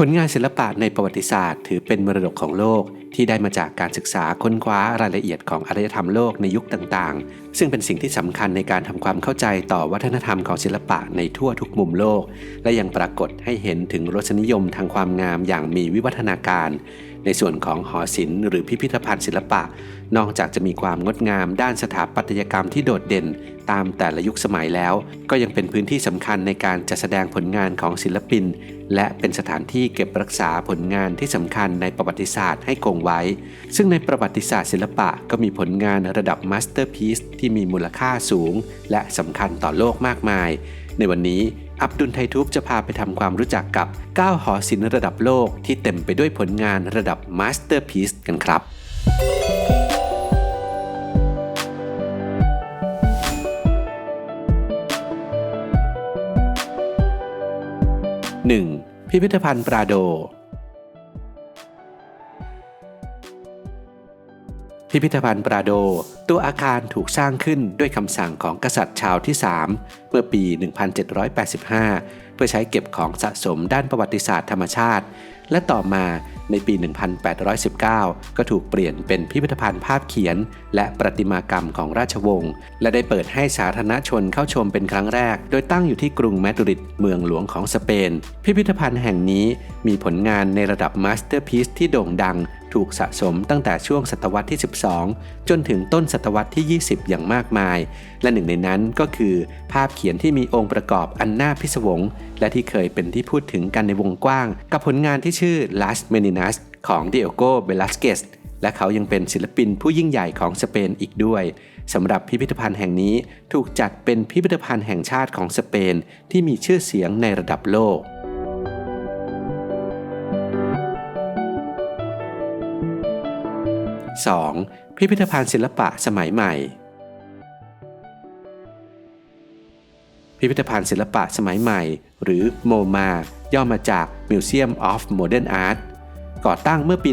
ผลงานศิลปะในประวัติศาสตร์ ถือเป็นมรดกของโลกที่ได้มาจากการศึกษาค้นคว้ารายละเอียดของอารยธรรมโลกในยุคต่างๆ ซึ่งเป็นสิ่งที่สำคัญในการทำความเข้าใจต่อวัฒนธรรมของศิลปะในทั่วทุกมุมโลก และยังปรากฏให้เห็นถึงรสนิยมทางความงามอย่างมีวิวัฒนาการ ในส่วนของหอศิลป์หรือพิพิธภัณฑ์ศิลปะ นอกจากจะมีความงดงามด้านสถาปัตยกรรมที่โดดเด่นตามแต่ละยุคสมัยแล้ว ก็ยังเป็นพื้นที่สำคัญในการจัดแสดงผลงานของศิลปิน และเป็นสถานที่เก็บรักษาผลงานที่สำคัญในประวัติศาสตร์ให้คงไว้ ซึ่งในประวัติศาสตร์ศิลปะก็มีผลงานระดับมาสเตอร์พีซที่มีมูลค่าสูง และสำคัญต่อโลกมากมาย ในวันนี้อับดุลไททูบจะพาไปทำความรู้จักกับ 9 หอศิลป์ระดับโลกที่เต็มไปด้วยผลงานระดับมาสเตอร์พีซกันครับ 1. พิพิธภัณฑ์ปราโด พิพิธภัณฑ์ปราโด ตัวอาคารถูกสร้างขึ้นด้วยคำสั่งของกษัตริย์ชาวที่ 3 เมื่อปี 1785 เพื่อใช้เก็บของสะสมด้านประวัติศาสตร์ธรรมชาติ และต่อมาในปี 1819 ก็ถูกเปลี่ยนเป็นพิพิธภัณฑ์ภาพเขียน และประติมากรรมของราชวงศ์ และได้เปิดให้สาธารณชนเข้าชมเป็นครั้งแรก โดยตั้งอยู่ที่กรุงมาดริด เมืองหลวงของสเปน พิพิธภัณฑ์แห่งนี้มีผลงานในระดับมาสเตอร์พีซที่โด่งดังถูกสะสมตั้งแต่ช่วงศตวรรษที่ 12 จนถึงต้นศตวรรษที่ 20 อย่างมากมาย และหนึ่งในนั้นก็คือ ภาพเขียนที่มีองค์ประกอบอันน่าพิศวง และที่เคยเป็นที่พูดถึงกันในวงกว้าง กับผลงานที่ชื่อ Las Meninas ของเดียโกเบลาสเกสและเขายังเป็นศิลปินผู้ยิ่งใหญ่ของสเปนอีกด้วยสำหรับพิพิธภัณฑ์แห่งนี้ถูกจัดเป็นพิพิธภัณฑ์แห่งชาติของสเปนที่มีชื่อเสียงในระดับโลก 2. พิพิธภัณฑ์ศิลปะสมัยใหม่ พิพิธภัณฑ์ศิลปะสมัยใหม่ หรือโมมาย่อมาจาก Museum of Modern Art ก่อตั้งเมื่อปี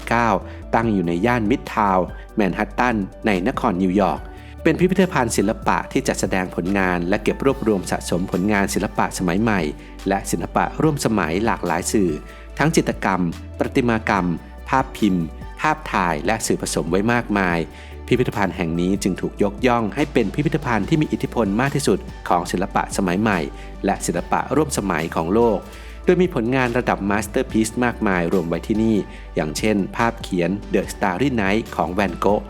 1929 ตั้งอยู่ในย่านมิดทาวน์แมนฮัตตัน ในนครนิวยอร์ก เป็นพิพิธภัณฑ์ศิลปะที่จัดแสดงผลงานและเก็บรวบรวมสะสมผลงานศิลปะสมัยใหม่ และศิลปะร่วมสมัยหลากหลายสื่อ ทั้งจิตรกรรม ประติมากรรม ภาพพิมพ์ ภาพถ่ายและสื่อผสมไว้มากมาย พิพิธภัณฑ์แห่งนี้จึงถูกยกย่องให้เป็นพิพิธภัณฑ์ที่มีอิทธิพลมากที่สุดของศิลปะสมัยใหม่ และศิลปะร่วมสมัยของโลก โดยมีผลงานระดับมาสเตอร์พีซมากมายรวมไว้ที่นี่ อย่างเช่น ภาพเขียน The Starry Night ของแวนโกะ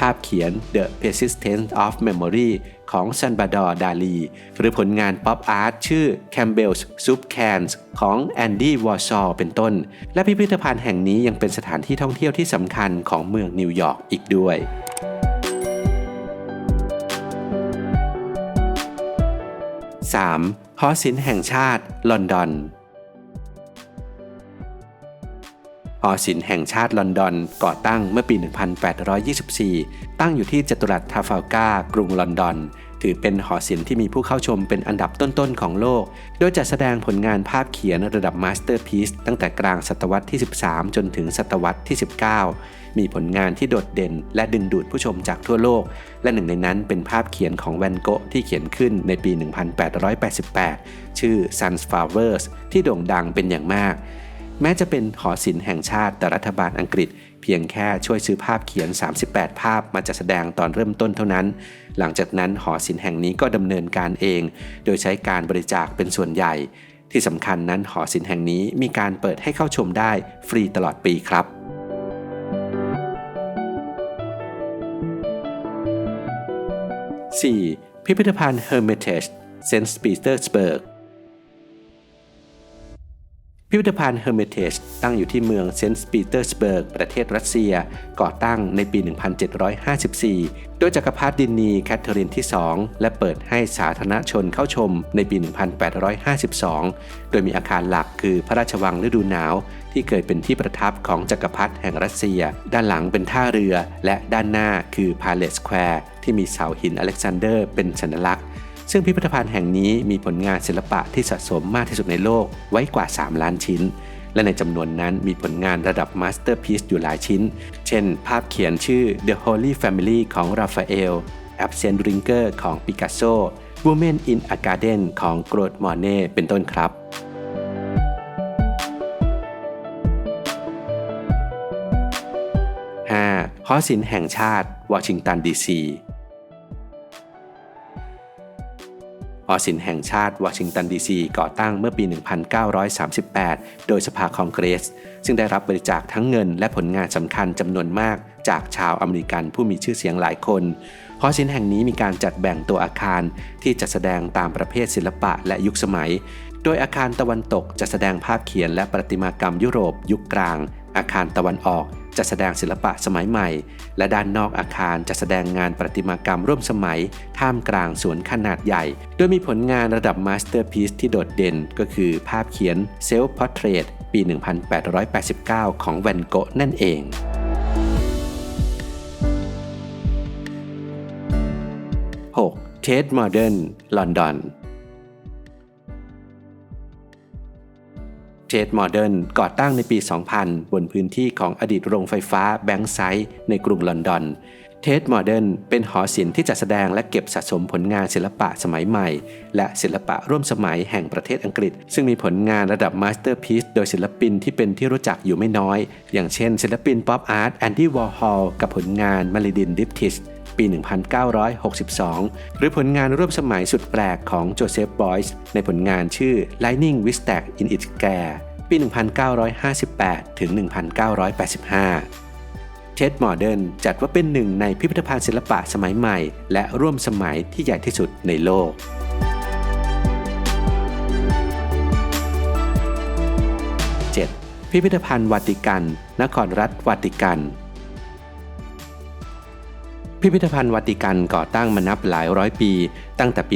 ภาพเขียน The Persistence of Memory ของซันบาดอร์ดาลี หรือผลงานป๊อปอาร์ตชื่อ Campbell's Soup Cans ของแอนดี้วอร์ซอเป็นต้น และพิพิธภัณฑ์แห่งนี้ยังเป็นสถานที่ท่องเที่ยวที่สำคัญของเมืองนิวยอร์กอีกด้วย 3. หอศิลป์แห่งชาติ ลอนดอน หอศิลป์แห่งชาติลอนดอน ก่อตั้งเมื่อปี 1824 ตั้งอยู่ที่จัตุรัสทาฟาลกากรุงลอนดอน ถือเป็นหอศิลป์ที่มีผู้เข้าชมเป็นอันดับต้นๆของโลก โดยจะแสดงผลงานภาพเขียนระดับมาสเตอร์พีซตั้งแต่กลางศตวรรษที่ 13 จนถึงศตวรรษที่ 19 มีผลงานที่โดดเด่น และดึงดูดผู้ชมจากทั่วโลก และหนึ่งในนั้นเป็นภาพเขียนของแวนโกะที่เขียนขึ้นในปี 1888 ชื่อ Sunflowers ที่โด่งดังเป็นอย่างมาก แม้จะเป็นหอศิลป์แห่งชาติแต่รัฐบาลอังกฤษ เพียงแค่ช่วยซื้อภาพเขียน 38 ภาพมาจัดแสดงตอนเริ่มต้นเท่านั้น หลังจากนั้นหอศิลป์แห่งนี้ก็ดำเนินการเอง โดยใช้การบริจาคเป็นส่วนใหญ่ ที่สำคัญนั้นหอศิลป์แห่งนี้มีการเปิดให้เข้าชมได้ฟรีตลอดปีครับ 4. พิพิธภัณฑ์ Hermitage เซนต์ปีเตอร์สเบิร์ก พิพิธภัณฑ์ Hermitage ตั้งอยู่ที่เมืองเซนต์ปีเตอร์สเบิร์ก ประเทศรัสเซีย ก่อตั้งในปี 1754 โดยจักรพรรดินีแคทเธอรีนที่ 2 และเปิดให้สาธารณชนเข้าชมในปี 1852 โดยมีอาคารหลักคือพระราชวังฤดูหนาว ที่เคยเป็นที่ประทับของจักรพรรดิแห่งรัสเซีย ด้านหลังเป็นท่าเรือ และด้านหน้าคือพาเลสแควร์ที่มีเสาหินอเล็กซานเดอร์เป็นสัญลักษณ์ ซึ่งพิพิธภัณฑ์แห่งนี้มีผลงานศิลปะที่สะสมมากที่สุดในโลกไว้กว่า 3 ล้านชิ้น และในจำนวนนั้นมีผลงานระดับมาสเตอร์พีซอยู่หลายชิ้น เช่น ภาพเขียนชื่อ The Holy Family ของราฟาเอล Absent Rinker ของปิกัสโซ Women in a Garden ของกรดมอร์เน่เป็นต้นครับหอศิลป์แห่งชาติ วอชิงตันดีซี อศิลป์แห่งชาติวอชิงตันดีซีก่อตั้งเมื่อปี 1938 โดยสภาคองเกรส ซึ่งได้รับบริจาคทั้งเงินและผลงานสำคัญจำนวนมากจากชาวอเมริกันผู้มีชื่อเสียงหลายคนหอศิลป์แห่งนี้มีการจัดแบ่งตัวอาคารที่จะแสดงตามประเภทศิลปะและยุคสมัย โดยอาคารตะวันตกจะแสดงภาพเขียนและประติมากรรมยุโรป ยุคกลาง อาคารตะวันออก จะแสดงศิลปะสมัยใหม่ และด้านนอกอาคารจะแสดงงานประติมากรรมร่วมสมัย ท่ามกลางสวนขนาดใหญ่ โดยมีผลงานระดับมาสเตอร์พีซที่โดดเด่นก็คือภาพเขียนเซลฟ์พอร์เทรตปี 1889 ของแวนโกะนั่นเองเทดโมเดิร์นลอนดอน เทดโมเดิร์นก่อตั้งในปี 2000 บนพื้นที่ของอดีตโรงไฟฟ้าแบงค์ไซด์ในกรุงลอนดอนเทดโมเดิร์นเป็นหอศิลป์ที่จัดแสดงและเก็บสะสมผลงานศิลปะสมัยใหม่ และศิลปะร่วมสมัยแห่งประเทศอังกฤษ ซึ่งมีผลงานระดับมาสเตอร์พีซโดยศิลปินที่เป็นที่รู้จักอยู่ไม่น้อย อย่างเช่นศิลปินป๊อปอาร์ตแอนดี้วอร์ฮอลกับผลงานมาริดินดิฟทิส ปี 1962 หรือผลงานร่วมสมัยสุดแปลกของโจเซฟบอยส์ในผลงานชื่อ Lightning w i s t a g in its Care ปี 1958 ถึง 1985 เท็ดมอร์เดนจัดว่าเป็นหนึ่งในพิพิธภัณฑ์ศิลปะสมัยใหม่ และร่วมสมัยที่ใหญ่ที่สุดในโลกพิพิธภัณฑ์วาติกัน นครรัฐวาติกัน พิพิธภัณฑ์วัติกันก่อตั้งมานับหลายร้อยปี ตั้งแต่ปี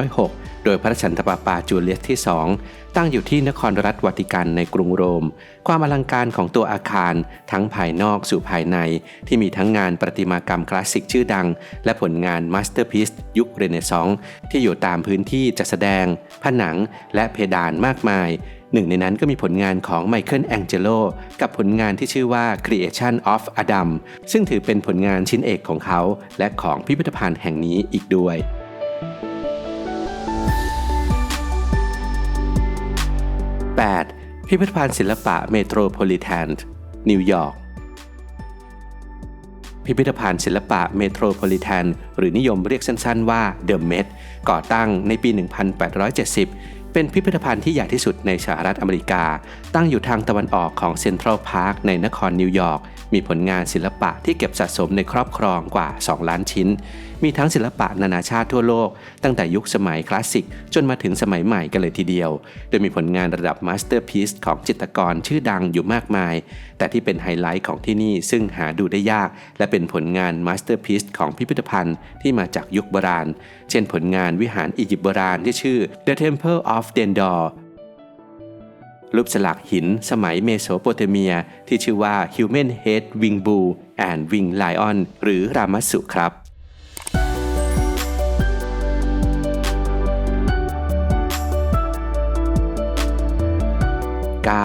1506 โดยพระชันตปาปาจูเลียสที่ 2 ตั้งอยู่ที่นครรัฐวัติกันในกรุงโรม ความอลังการของตัวอาคารทั้งภายนอกสู่ภายใน ที่มีทั้งงานประติมากรรมคลาสสิกชื่อดัง และผลงานมาสเตอร์พีซยุคเรเนซองส์ที่อยู่ตามพื้นที่จัดแสดง ผนังและเพดานมากมาย หนึ่งในนั้นก็มีผลงานของไมเคิลแองเจโลกับผลงานที่ชื่อว่า Creation of Adam ซึ่งถือเป็นผลงานชิ้นเอกของเขา และของพิพิธภัณฑ์แห่งนี้อีกด้วย 8. พิพิธภัณฑ์ศิลปะเมโทรโพลิแทนนิวยอร์กพิพิธภัณฑ์ศิลปะเมโทรโพลิแทนหรือนิยมเรียกสั้นๆว่าเดอะเมทก่อตั้งในปี 1870 เป็นพิพิธภัณฑ์ที่ใหญ่ที่สุดในสหรัฐอเมริกา ตั้งอยู่ทางตะวันออกของเซ็นทรัลพาร์คในนครนิวยอร์ก มีผลงานศิลปะที่เก็บสะสมในครอบครองกว่า 2 ล้านชิ้น มีทั้งศิลปะนานาชาติทั่วโลก ตั้งแต่ยุคสมัยคลาสสิก จนมาถึงสมัยใหม่กันเลยทีเดียว โดยมีผลงานระดับมาสเตอร์พีซของจิตรกรชื่อดังอยู่มากมาย แต่ที่เป็นไฮไลท์ของที่นี่ซึ่งหาดูได้ยาก และเป็นผลงานมาสเตอร์พีซของพิพิธภัณฑ์ที่มาจากยุคโบราณ เช่นผลงานวิหารอียิปต์โบราณที่ชื่อ The Temple of Dendor รูปสลักหินสมัยเมโสโปเตเมีย ที่ชื่อว่า Human Head Wing Bull and Wing Lion หรือรามัสุครับ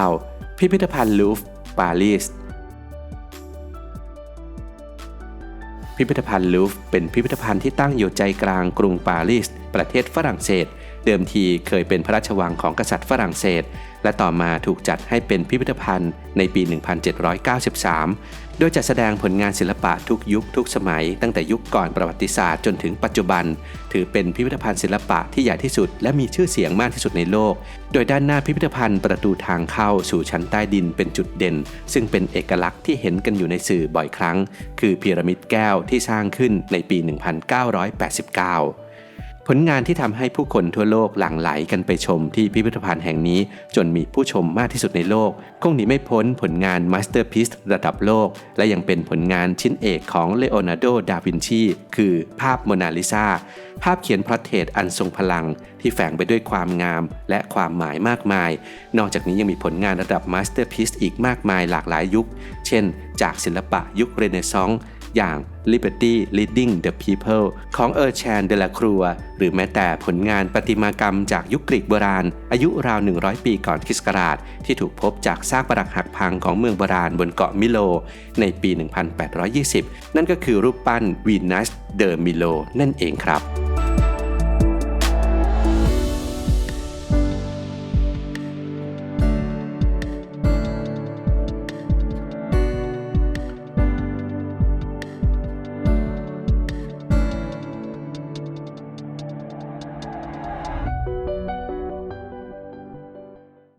9. พิพิธภัณฑ์ลูฟปารีสพิพิธภัณฑ์ลูฟเป็นพิพิธภัณฑ์ที่ตั้งอยู่ใจกลางกรุงปารีส ประเทศฝรั่งเศส เดิมทีเคยเป็นพระราชวังของกษัตริย์ฝรั่งเศส และต่อมาถูกจัดให้เป็นพิพิธภัณฑ์ในปี 1793 โดยจะแสดงผลงานศิลปะทุกยุคทุกสมัย ตั้งแต่ยุคก่อนประวัติศาสตร์จนถึงปัจจุบัน ถือเป็นพิพิธภัณฑ์ศิลปะที่ใหญ่ที่สุด และมีชื่อเสียงมากที่สุดในโลก โดยด้านหน้าพิพิธภัณฑ์ประตูทางเข้าสู่ชั้นใต้ดินเป็นจุดเด่น ซึ่งเป็นเอกลักษณ์ที่เห็นกันอยู่ในสื่อบ่อยครั้ง คือพีระมิดแก้วที่สร้างขึ้นในปี 1989 ผลงานที่ทำให้ผู้คนทั่วโลกหลั่งไหลกันไปชมที่พิพิธภัณฑ์แห่งนี้ จนมีผู้ชมมากที่สุดในโลก คงหนีไม่พ้นผลงานมาสเตอร์พีซระดับโลก และยังเป็นผลงานชิ้นเอกของเลโอนาร์โด ดาวินชี คือภาพโมนาลิซาภาพเขียนพระเทศอันทรงพลัง ที่แฝงไปด้วยความงามและความหมายมากมาย นอกจากนี้ยังมีผลงานระดับมาสเตอร์พีซอีกมากมายหลากหลายยุค เช่น จากศิลปะยุคเรเนซองส์ อย่าง Liberty Leading the People ของ เออร์แชนเดลาครัว หรือแม้แต่ผลงานประติมากรรมจากยุคกรีกโบราณ อายุราว 100 ปีก่อนคริสต์ศักราช ที่ถูกพบจากซากปรักหักพังของเมืองโบราณบนเกาะมิโล ในปี 1820 นั่นก็คือรูปปั้นวีนัสเดอร์มิโลนั่นเองครับ